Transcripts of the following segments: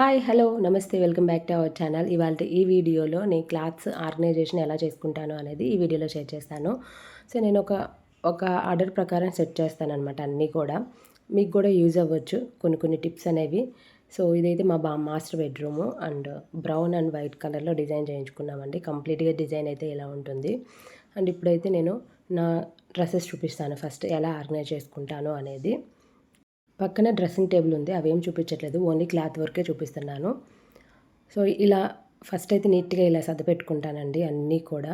Hi hello namaste welcome back to our channel ఇవాళ ఈ వీడియోలో నేను క్లాత్స్ ఆర్గనైజేషన్ ఎలా చేసుకుంటాను అనేది ఈ వీడియోలో షేర్ చేస్తాను. సో నేను ఒక ఒక ఆర్డర్ ప్రకారం సెట్ చేస్తాను అనమాట అన్నీ కూడా. మీకు కూడా యూజ్ అవ్వచ్చు. కొన్ని కొన్ని టిప్స్ అనేవి. సో ఇదైతే మా బా master bedroom and brown and white కలర్లో డిజైన్ చేయించుకున్నామండి. కంప్లీట్గా డిజైన్ అయితే ఇలా ఉంటుంది? అండ్ ఇప్పుడైతే నేను నా డ్రెస్సెస్ చూపిస్తాను ఫస్ట్ ఎలా ఆర్గనైజ్ చేసుకుంటాను అనేది. పక్కన డ్రెస్సింగ్ టేబుల్ ఉంది. అవేం చూపించట్లేదు. ఓన్లీ క్లాత్ వర్కే చూపిస్తున్నాను. సో ఇలా ఫస్ట్ అయితే నీట్గా ఇలా సర్ది పెట్టుకుంటానండి అన్నీ కూడా.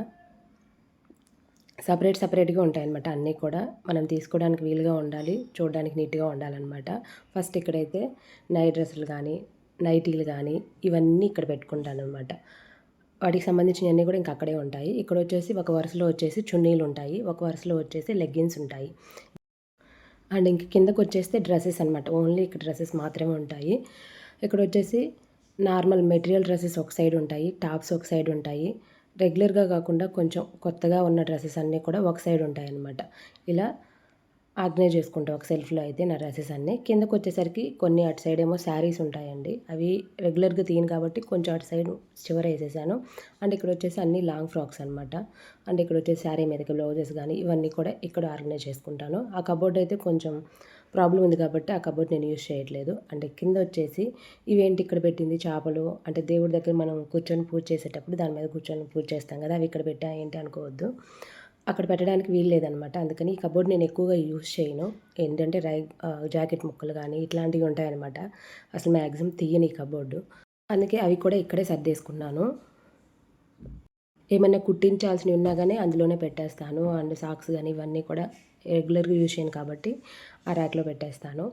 సపరేట్ సపరేట్గా ఉంటాయన్నమాట అన్నీ కూడా. మనం తీసుకోవడానికి వీలుగా ఉండాలి. చూడడానికి నీట్గా ఉండాలన్నమాట. ఫస్ట్ ఇక్కడైతే నైట్ డ్రెస్సులు కానీ నైటీలు కానీ ఇవన్నీ ఇక్కడ పెట్టుకుంటాను అనమాట వాటికి సంబంధించినవన్నీ కూడా ఇంకా అక్కడే ఉంటాయి. ఇక్కడ వచ్చేసి ఒక వరుసలో వచ్చేసి చున్నీలు ఉంటాయి. ఒక వరుసలో వచ్చేసి లెగ్గిన్స్ ఉంటాయి. అండ్ ఇంక కిందకు వచ్చేస్తే డ్రెస్సెస్ అనమాట ఓన్లీ ఇక్కడ డ్రెస్సెస్ మాత్రమే ఉంటాయి. ఇక్కడ వచ్చేసి నార్మల్ మెటీరియల్ డ్రెస్సెస్ ఒక సైడ్ ఉంటాయి టాప్స్ ఒక సైడ్ ఉంటాయి. రెగ్యులర్గా కాకుండా కొంచెం కొత్తగా ఉన్న డ్రెస్సెస్ అన్నీ కూడా ఒక సైడ్ ఉంటాయి అన్నమాట ఇలా ఆర్గనైజ్ చేసుకుంటాం ఒక సెల్ఫ్లో అయితే నా డ్రెస్సెస్ అన్నీ. కిందకు వచ్చేసరికి కొన్ని అటు సైడ్ ఏమో శారీస్ ఉంటాయండి. అవి రెగ్యులర్గా తీయను కాబట్టి కొంచెం అటు సైడ్ చివర వేసేసాను. అండ్ ఇక్కడ వచ్చేసి అన్ని లాంగ్ ఫ్రాక్స్ అనమాట అండ్ ఇక్కడ వచ్చేసి శారీ మీదకి బ్లౌజెస్ కానీ ఇవన్నీ కూడా ఇక్కడ ఆర్గనైజ్ చేసుకుంటాను. ఆ కబోర్డ్ అయితే కొంచెం ప్రాబ్లం ఉంది కాబట్టి ఆ కబోర్డ్ నేను యూజ్ చేయట్లేదు. అంటే కింద వచ్చేసి ఇవేంటి ఇక్కడ పెట్టింది? చేపలు. అంటే దేవుడి దగ్గర మనం కూర్చొని పూజ చేసేటప్పుడు దాని మీద కూర్చొని పూజ చేస్తాం కదా అవి ఇక్కడ పెట్టా ఏంటి అనుకోవద్దు. అక్కడ పెట్టడానికి వీలు లేదనమాట. అందుకని ఈ కబోర్డ్ నేను ఎక్కువగా యూజ్ చేయను. ఏంటంటే రై జాకెట్ ముక్కలు కానీ ఇట్లాంటివి ఉంటాయన్నమాట అసలు మ్యాక్సిమం తీయని ఈ కబోర్డు. అందుకే అవి కూడా ఇక్కడే సర్దేసుకున్నాను. ఏమైనా కుట్టించాల్సినవి ఉన్నా కానీ అందులోనే పెట్టేస్తాను. అండ్ సాక్స్ కానీ ఇవన్నీ కూడా రెగ్యులర్గా యూజ్ చేయను కాబట్టి ఆ ర్యాక్లో పెట్టేస్తాను.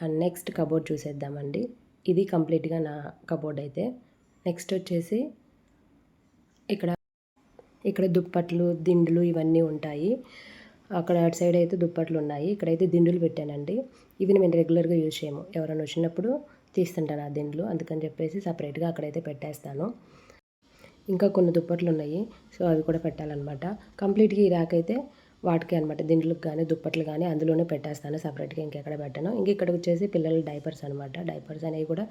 అండ్ నెక్స్ట్ కబోర్డ్ చూసేద్దామండి. ఇది కంప్లీట్గా నా కబోర్డ్ అయితే. నెక్స్ట్ వచ్చేసి ఇక్కడ ఇక్కడ దుప్పట్లు దిండులు ఇవన్నీ ఉంటాయి. అక్కడ అటు సైడ్ అయితే దుప్పట్లు ఉన్నాయి. ఇక్కడైతే దిండులు పెట్టానండి. ఇవి మేము రెగ్యులర్గా యూజ్ చేయము. ఎవరైనా వచ్చినప్పుడు తీస్తుంటాను ఆ దిండులు. అందుకని చెప్పేసి సపరేట్గా అక్కడైతే పెట్టేస్తాను. ఇంకా కొన్ని దుప్పట్లు ఉన్నాయి. సో అవి కూడా పెట్టాలన్నమాట. కంప్లీట్గా ఈ ర్యాక్ అయితే వాటికి అనమాట దిండ్లకు కానీ దుప్పట్లు కానీ అందులోనే పెట్టేస్తాను. సపరేట్గా ఇంకెక్కడ పెట్టను. ఇంక ఇక్కడ వచ్చేసి పిల్లల డైపర్స్ అనమాట డైపర్స్ అనేవి కూడా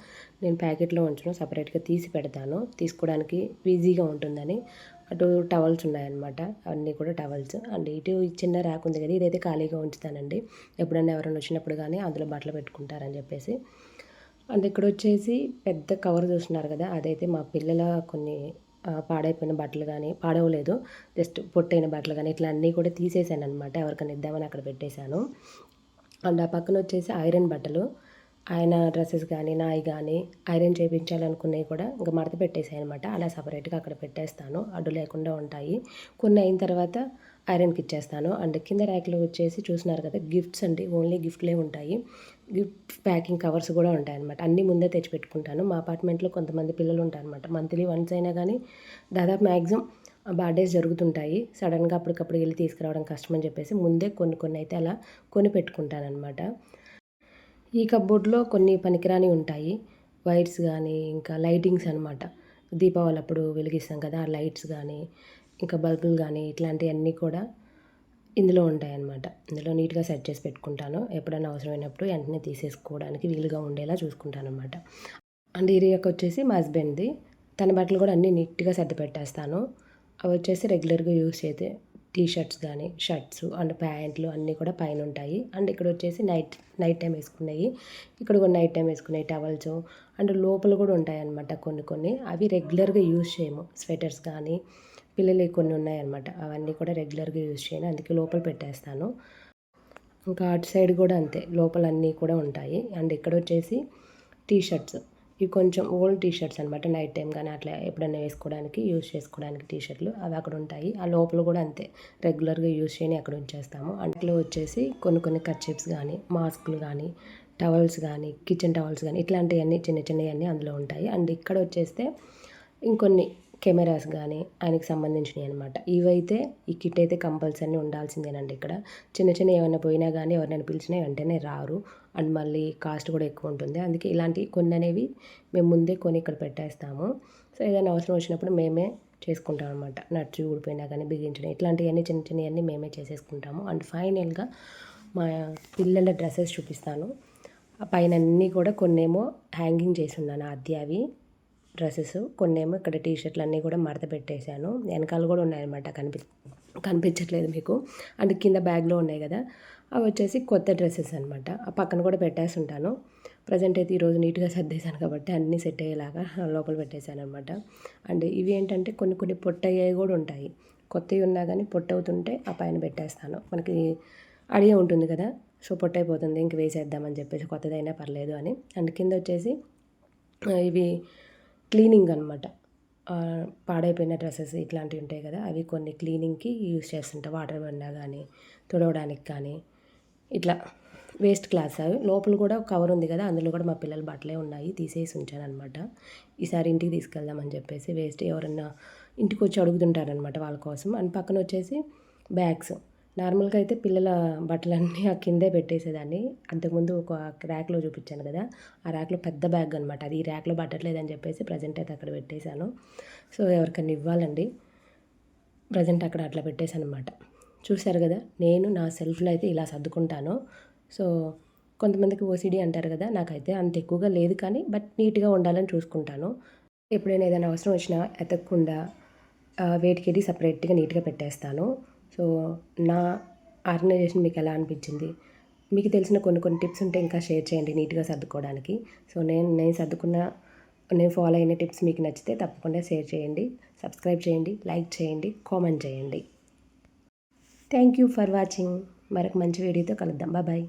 నేను ప్యాకెట్లో ఉంచను. సపరేట్గా తీసి పెడతాను. తీసుకోవడానికి ఈజీగా ఉంటుందని అటు టవల్స్ ఉన్నాయన్నమాట. అన్నీ కూడా టవల్స్. అండ్ ఇటు చిన్న ర్యాక్ ఉంది కదా ఇదైతే ఖాళీగా ఉంచుతానండి. ఎప్పుడైనా ఎవరైనా వచ్చినప్పుడు కానీ అందులో బట్టలు పెట్టుకుంటారని చెప్పేసి. అండ్ ఇక్కడ వచ్చేసి పెద్ద కవర్ చూస్తున్నారు కదా అదైతే మా పిల్లల కొన్ని పాడైపోయిన బట్టలు కానీ పాడవలేదు. జస్ట్ పొట్టైన బట్టలు కానీ ఇట్లా అన్నీ కూడా తీసేసాను అనమాట ఎవరికైనా ఇద్దామని అక్కడ పెట్టేశాను. అండ్ ఆ పక్కన వచ్చేసి ఐరన్ బట్టలు ఆయన డ్రెస్సెస్ కానీ నాయి కానీ ఐరన్ చేయించాలనుకున్నవి కూడా ఇంకా మడత పెట్టేసాయి అనమాట అలా సపరేట్గా అక్కడ పెట్టేస్తాను. అడ్డు లేకుండా ఉంటాయి. కొన్ని అయిన తర్వాత ఐరన్కి ఇచ్చేస్తాను అండ్ కింద ర్యాక్లో వచ్చేసి చూసినారు కదా గిఫ్ట్స్ అండి ఓన్లీ గిఫ్ట్లే ఉంటాయి. గిఫ్ట్ ప్యాకింగ్ కవర్స్ కూడా ఉంటాయి అనమాట అన్నీ ముందే తెచ్చి పెట్టుకుంటాను మా అపార్ట్మెంట్లో కొంతమంది పిల్లలు ఉంటారనమాట మంత్లీ వన్స్ అయినా కానీ దాదాపు మ్యాక్సిమం బర్త్డేస్ జరుగుతుంటాయి. సడన్గా అప్పటికప్పుడు వెళ్ళి తీసుకురావడం కష్టమని చెప్పేసి ముందే కొన్ని కొన్ని అయితే అలా కొని పెట్టుకుంటానమాట ఈ కబోర్డ్లో కొన్ని పనికిరాని ఉంటాయి. వైర్స్ కానీ ఇంకా లైటింగ్స్ అనమాట దీపావళి అప్పుడు వెలిగిస్తాం కదా ఆ లైట్స్ కానీ ఇంకా బల్బులు కానీ ఇట్లాంటివన్నీ కూడా ఇందులో ఉంటాయన్నమాట. ఇందులో నీట్గా సెట్ చేసి పెట్టుకుంటాను. ఎప్పుడైనా అవసరమైనప్పుడు వెంటనే తీసేసుకోవడానికి వీలుగా ఉండేలా చూసుకుంటాను అనమాట అండ్ ఈ రేక్ వచ్చేసి మా హస్బెండ్ది. తన బట్టలు కూడా అన్నీ నీట్గా సర్ది పెట్టేస్తాను. అవి వచ్చేసి రెగ్యులర్గా యూస్ చేస్తే టీ షర్ట్స్ కానీ షర్ట్స్ అండ్ ప్యాంట్లు అన్నీ కూడా పైన ఉంటాయి. అండ్ ఇక్కడ వచ్చేసి నైట్ నైట్ టైం వేసుకున్నాయి ఇక్కడ కూడా నైట్ టైం వేసుకున్నాయి టవల్స్ అండ్ లోపల కూడా ఉంటాయి అన్నమాట కొన్ని కొన్ని. అవి రెగ్యులర్గా యూజ్ చేయము. స్వెటర్స్ కానీ పిల్లలు కొన్ని ఉన్నాయన్నమాట. అవన్నీ కూడా రెగ్యులర్గా యూజ్ చేయను. అందుకే లోపల పెట్టేస్తాను. ఇంకా అటు సైడ్ కూడా అంతే. లోపల అన్నీ కూడా ఉంటాయి. అండ్ ఇక్కడ వచ్చేసి టీ షర్ట్స్ ఇవి కొంచెం ఓల్డ్ టీ షర్ట్స్ అనమాట నైట్ టైం కానీ అట్లా ఎప్పుడైనా వేసుకోవడానికి యూజ్ చేసుకోవడానికి టీ షర్ట్లు అవి అక్కడ ఉంటాయి. ఆ లోపల కూడా అంతే. రెగ్యులర్గా యూజ్ చేయని అక్కడ ఉంచేస్తాము. అట్లా వచ్చేసి కొన్ని కొన్ని కర్చిప్స్ కానీ మాస్కులు కానీ టవల్స్ కానీ కిచెన్ టవల్స్ కానీ ఇట్లాంటివన్నీ చిన్న చిన్నవన్నీ అందులో ఉంటాయి. అండ్ ఇక్కడ వచ్చేస్తే ఇంకొన్ని కెమెరాస్ కానీ ఆయనకి సంబంధించినవి అనమాట ఇవైతే ఈ కిట్ అయితే కంపల్సరీ ఉండాల్సిందేనండి ఇక్కడ. చిన్న చిన్న ఏమైనా పోయినా కానీ ఎవరినైనా పిలిచినా వెంటనే రారు. అండ్ మళ్ళీ కాస్ట్ కూడా ఎక్కువ ఉంటుంది. అందుకే ఇలాంటి కొన్ని అనేవి మేము ముందే కొని ఇక్కడ పెట్టేస్తాము. సో ఏదైనా అవసరం వచ్చినప్పుడు మేమే చేసుకుంటాం అనమాట నట్స్ ఊడిపోయినా కానీ బిగించడం ఇట్లాంటివన్నీ చిన్న చిన్నవన్నీ మేమే చేసేసుకుంటాము. అండ్ ఫైనల్గా మా పిల్లల డ్రెస్సెస్ చూపిస్తాను. పైన అన్నీ కూడా కొన్నేమో హ్యాంగింగ్ చేసి ఉన్నాను అద్దె అవి డ్రెస్సెస్. కొన్నేమో ఇక్కడ టీ షర్ట్లు అన్నీ కూడా మడత పెట్టేశాను. వెనకాల కూడా ఉన్నాయన్నమాట కనిపి కనిపించట్లేదు మీకు. అండ్ కింద బ్యాగ్లో ఉన్నాయి కదా. అవి వచ్చేసి కొత్త డ్రెస్సెస్ అనమాట ఆ పక్కన కూడా పెట్టేసి ఉంటాను ప్రజెంట్ అయితే ఈరోజు నీట్గా సర్దేశాను కాబట్టి అన్నీ సెట్ అయ్యేలాగా లోపల పెట్టేశాను అనమాట అండ్ ఇవి ఏంటంటే కొన్ని కొన్ని పొట్టయ్యేవి కూడా ఉంటాయి. కొత్తవి ఉన్నా కానీ పొట్ట అవుతుంటే ఆ పైన పెట్టేస్తాను. మనకి అడిగే ఉంటుంది కదా. సో పొట్ట అయిపోతుంది ఇంక వేసేద్దామని చెప్పేసి కొత్తదైనా పర్లేదు అని. అండ్ కింద వచ్చేసి ఇవి క్లీనింగ్ అనమాట పాడైపోయిన డ్రెస్సెస్ ఇట్లాంటివి ఉంటాయి కదా అవి కొన్ని క్లీనింగ్కి యూస్ చేస్తుంటా. వాటర్ పడినా కానీ తుడవడానికి కానీ. ఇట్లా వేస్ట్ క్లాస్ అవి. లోపల కూడా కవర్ ఉంది కదా అందులో కూడా మా పిల్లల బట్టలే ఉన్నాయి. తీసేసి ఉంచాను అనమాట ఈసారి ఇంటికి తీసుకెళ్దామని చెప్పేసి వేస్ట్ ఎవరన్నా ఇంటికి వచ్చి అడుగుతుంటారనమాట వాళ్ళ కోసం. అండ్ పక్కన వచ్చేసి బ్యాగ్స్. నార్మల్గా అయితే పిల్లల బట్టలన్నీ ఆ కిందే పెట్టేసేదాన్ని. అంతకుముందు ఒక ర్యాక్లో చూపించాను కదా ఆ ర్యాక్లో పెద్ద బ్యాగ్ అనమాట అది ఈ ర్యాక్లో పట్టట్లేదని చెప్పేసి ప్రజెంట్ అయితే అక్కడ పెట్టేశాను. సో ఎవరికైనా ఇవ్వాలండి ప్రజెంట్ అక్కడ అట్లా పెట్టేశాను అనమాట చూశారు కదా నేను నా సెల్ఫ్లో అయితే ఇలా సర్దుకుంటాను. సో కొంతమందికి ఓసిడి అంటారు కదా నాకైతే అంత ఎక్కువగా లేదు కానీ బట్ నీట్గా ఉండాలని చూసుకుంటాను. ఎప్పుడైనా ఏదైనా అవసరం వచ్చినా ఎతకకుండా ఆ, వేటికి సపరేట్గా నీట్గా పెట్టేస్తాను. సో నా ఆర్గనైజేషన్ మీకు ఎలా అనిపించింది? మీకు తెలిసిన కొన్ని కొన్ని టిప్స్ ఉంటే ఇంకా షేర్ చేయండి నీట్గా సర్దుకోవడానికి. సో నేను నేను సర్దుకున్న నేను ఫాలో అయిన టిప్స్ మీకు నచ్చితే తప్పకుండా షేర్ చేయండి సబ్స్క్రైబ్ చేయండి లైక్ చేయండి కామెంట్ చేయండి. Thank you for watching. మరొక మంచి వీడియోతో కలుద్దాం. బాయ్